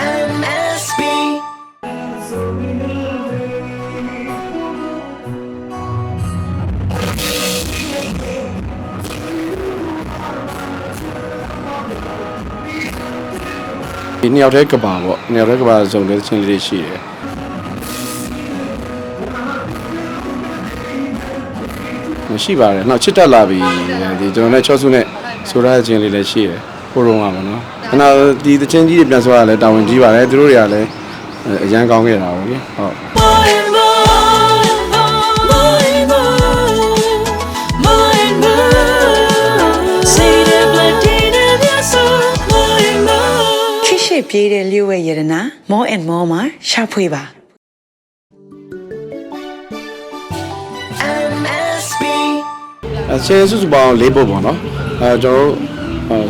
MSB ဒီနှစ်ယောက်တည်းကပါပေါ့နှစ်ယောက်တည်းကပါစုံတဲ့ချင်းလေးတွေရှိတယ်မရှိပါတယ်နောက်ချစ်တက်လာပြီဒီကျွန်တော်နဲ့ချောစုနဲ့ဆိုရတဲ့ချင်းလေးလည်းရှိတယ် ကိုရုံးပါမနော်ခဏဒီတချင်းကြီးတွေပြန်ဆိုရတာလည်းတာဝန်ကြီးပါတယ်သူတို့တွေကလည်းအရန်ကောင်းခဲ့တာပေါ့လေဟုတ် More and more More and more More and more Say the blood in the soul More and more ခိရှိပြေးတဲ့လျှို့ဝဲရတနာ more and more မှာရှာဖွေပါ MSB အချင်းစုစုပေါင်း၄ပုတ်ပေါ့နော်အဲကျွန်တော်တို့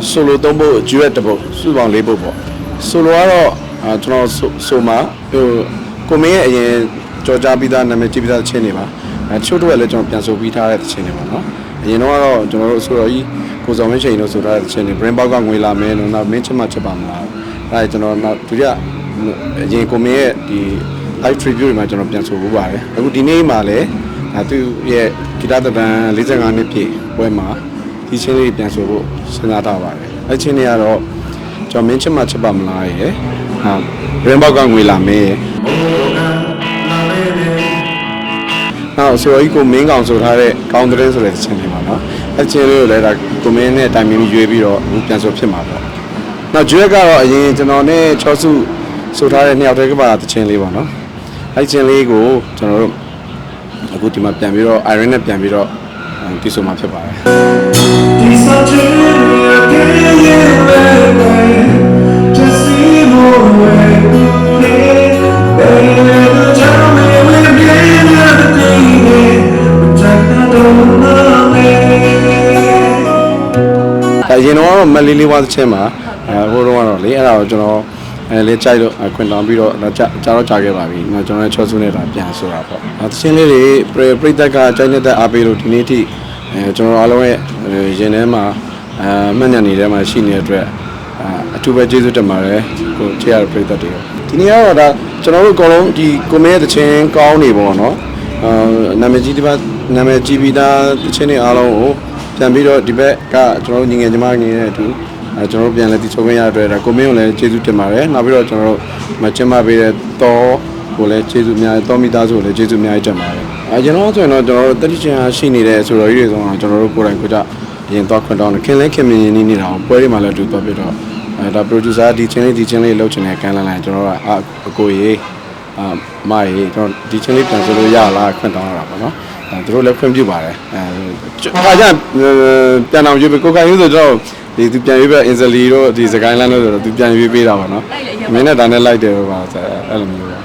ဆိုလို၃ပုတ်ဂျူရက်တစ်ပုတ်စုစုပေါင်း၄ပုတ်ပေါ့ဆိုလိုကတော့အဲကျွန်တော်ဆိုဆိုမှာဟိုကိုမင်းရဲ့အရင်ကြော်ကြားပြီးသားနာမည်ကြည့်ပြီးသားတချင်းတွေပါအဲတချို့တော့လည်းကျွန်တော်ပြန်ဆိုပြီးထားတဲ့တချင်းတွေပါနော်အရင်တော့ကတော့ကျွန်တော်တို့ဆိုတော့ကြီးကိုစော်မင်းချိန်တို့ဆိုထားတဲ့တချင်းတွေ brain box ကငွေလာမယ်လို့နောက်မင်းချစ်မှချစ်ပါမလားအဲကျွန်တော်နောက်ဒုတိယအရင်ကိုမင်းရဲ့ဒီ live tribute တွေမှာကျွန်တော်ပြန်ဆိုဖို့ပါတယ်အခုဒီနေ့မှာလည်းအဲသူရဲ့ဂီတသဘန်45နှစ်ပြည့်ပွဲမှာ ဒီချင်းလေးပြန်ဆိုဖို့စဉ်းစားထားပါတယ်အဲချင်းလေးကတော့ကျွန်တော်မင်းချစ်မှချစ်ပါမလားရယ်ဟာ brain box ကငွေလာမယ်ရယ်နောက်ဆိုတော့ဒီကိုမင်းကောင်ဆိုထားတဲ့ကောင်းတဲ့ဆိုတဲ့ချင်းလေးပါနော်အဲချင်းလေးကိုလည်းဒါကိုမင်းနဲ့တိုင်ပင်ပြီးရွေးပြီးတော့အခုပြန်ဆိုဖြစ်မှာပေါ့နောက်ဂျွဲကတော့အရင်ကျွန်တော်နဲ့ချောစုဆိုထားတဲ့နှစ်ယောက်တည်းကပါတခြင်းလေးပါနော်အဲ့ခြင်းလေးကိုကျွန်တော်တို့အခုဒီမှာပြန်ပြီးတော့ iron နဲ့ပြန်ပြီးတော့ တီးဆိုမှာဖြစ်ပါတယ် These are dreams again, baby. Just see more way, baby. Tell me we're getting the thing, but I don't know me. ဒါအရင်တော့မလေးလေးဝါသခြင်းမှာအဲဟိုတော့ကတော့လေအဲ့ဒါကိုကျွန်တော် အဲလေးကြိုက်လို့ခွင်တောင်းပြီးတော့တော့ကြာကြာတော့ကြာခဲ့ပါပြီ။နောက်ကျွန်တော်လည်းချောစုနဲ့တာပြန်ဆိုတာပေါ့။အဲသခြင်းလေးတွေပြိတ္တကကြိုက်နေတဲ့အားပေးလို့ဒီနေ့ထိအဲကျွန်တော်အားလုံးရဲ့ရင်ထဲမှာအဲမှတ်ညံနေတဲ့မှာရှိနေတဲ့အတွက်အာအထူးပဲကျေးဇူးတင်ပါတယ်ကိုချေရပြိတ္တတွေ။ဒီနေ့ကတော့ဒါကျွန်တော်တို့အကုန်လုံးဒီကိုမေရဲ့သခြင်းကောင်းနေပေါ့နော်။အာနာမည်ကြီးဒီပါနာမည်ကြီးပြီးသားသခြင်းတွေအားလုံးကိုပြန်ပြီးတော့ဒီဘက်ကကျွန်တော်တို့ညီငယ်ညီမငယ်နဲ့အတူ အဲကျွန်တော်တို့ပြန်လဲတည်ချုံခွင့်ရတဲ့အတွက်ဒါကိုမင်းကိုလည်းကျေးဇူးတင်ပါတယ်နောက်ပြီးတော့ကျွန်တော်တို့မကျင်းပပေးတဲ့တော့ကိုလည်းကျေးဇူးအများကြီးတော့မိသားစုကိုလည်းကျေးဇူးအများကြီးတင်ပါတယ်အဲကျွန်တော်ဆိုရင်တော့ကျွန်တော်တို့တတိချင်အားရှိနေတဲ့ဆိုတော့ကြီးတွေဆိုတော့ကျွန်တော်တို့ကိုယ်တိုင်ကိုယ်ကြအရင်တော့ခွင့်တောင်းတယ်ခင်လဲခင်မင်းရင်းနေနေတာကိုပွဲတွေမှာလည်းအတူတော့ပြတော့အဲဒါ producer ဒီချင်းလေးဒီချင်းလေးလှုပ်ချင်တဲ့ကမ်းလန်းလိုက်ကျွန်တော်တို့ကအအကိုကြီးအာမရေကျွန်တော်ဒီချင်းလေးပြန်ဆိုလို့ရလားခွင့်တောင်းရတာပေါ့နော်အဲသူတို့လည်းခွင့်ပြုပါတယ်အဲခါကျပြန်အောင်ရွေးပေးကိုကန်ယူဆိုတော့ ဒီသူပြန်ရွေးပေးအင်ဇလီတို့ဒီစကိုင်းလန်းတို့ဆိုတော့သူပြန်ရွေးပေးတာပါနော်မင်းနဲ့ဒါနဲ့လိုက်တယ်ပါဆိုအဲ့လိုမျိုးပါ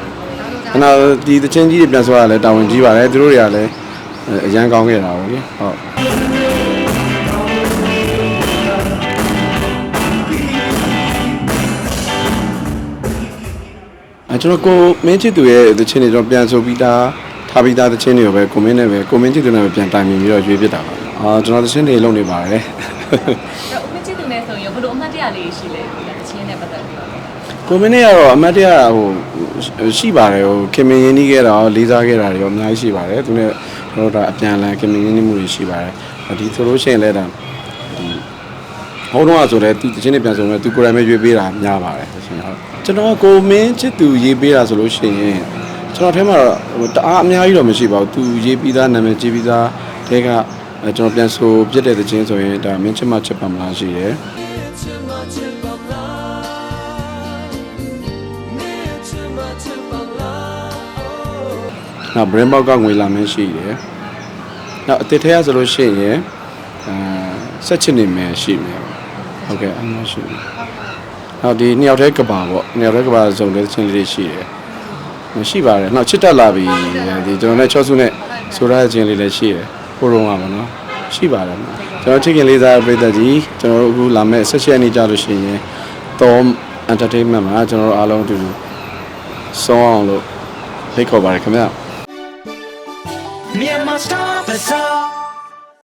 ခဏဒီတချင်းကြီးတွေပြန်ဆိုရတာလည်းတာဝန်ကြီးပါတယ်သူတို့တွေကလည်းအရန်ကောင်းခဲ့တာပေါ့လေဟုတ်အဲကျွန်တော်ကိုမင်းချစ်သူရဲ့တချင်းတွေကျွန်တော်ပြန်ဆိုပြီးသားထားပြီးသားတချင်းတွေကိုပဲကိုမင်းနဲ့ပဲကိုမင်းချစ်သူနဲ့ပဲပြန်တိုင်ပင်ပြီးတော့ရွေးပြစ်တာပါအာကျွန်တော်တချင်းတွေလုပ်နေပါတယ် တော့ဦးမချစ်သူနဲ့ဆိုရင်ဘယ်လိုအမှတ်တရလေးရှိလဲဒီအချင်းနဲ့ပတ်သက်ပြီးတော့ကိုမင်းနဲ့ကတော့အမတ်တရဟိုရှိပါတယ်ဟိုခင်မင်းရင်းနှီးခဲ့တာရောလေးစားခဲ့တာတွေရောအများကြီးရှိပါတယ်သူနဲ့ကျွန်တော်တို့ဒါအပြန်အလှန်ခင်မင်းရင်းနှီးမှုတွေရှိပါတယ်ဒီဆိုလို့ရှိရင်လည်းဒါဒီဟိုတော့ဆိုလည်းသူတချင်းတွေပြန်ဆိုတော့သူကိုယ်တိုင်ပဲရွေးပေးတာများပါတယ်တချင်းဟုတ်ကျွန်တော်ကိုမင်းချစ်သူရေးပေးတာဆိုလို့ရှိရင်ကျွန်တော်ထဲမှာတော့ဟိုတအားအများကြီးတော့မရှိပါဘူးသူရေးပြီးသားနာမည်ကြီးပြီးသားတဲက အဲကျွန်တော်ပြန်ဆိုပြစ်တဲ့တချင်းဆိုရင်ဒါမင်းချစ်မချစ်ပါမလားရှိတယ်နောက် brain box ကငွေလာမင်းရှိတယ်။နောက်အတစ်ထဲကဆိုလို့ရှိရင်အဲဆက်ချစ်နေမယ်ရှိမယ်။ဟုတ်ကဲ့အမှရှိတယ်။နောက်ဒီနှစ်ယောက်တည်းကပါပေါ့နှစ်ယောက်တည်းကပါစုံတဲ့ချင်းလေးတွေရှိတယ်။ရှိပါတယ်။နောက်ချစ်တက်လာပြီဒီကျွန်တော်နဲ့ချောစုနဲ့ဆိုရတဲ့ချင်းလေးလည်းရှိတယ်။ ကိုရုံးပါမနော်။ရှိပါတယ်။ကျွန်တော်ချစ်ခင်လေးစားပြည်သက်ကြီးကျွန်တော်တို့အခုလာမဲ့ဆက်ချက်နေကြလို့ရှိရင်တော့ entertainment မှာကျွန်တော်တို့အားလုံးအတူတူစောအောင်လို့ဖိတ်ခေါ်ပါတယ်ခင်ဗျာ။ Myanmar Star Bazaar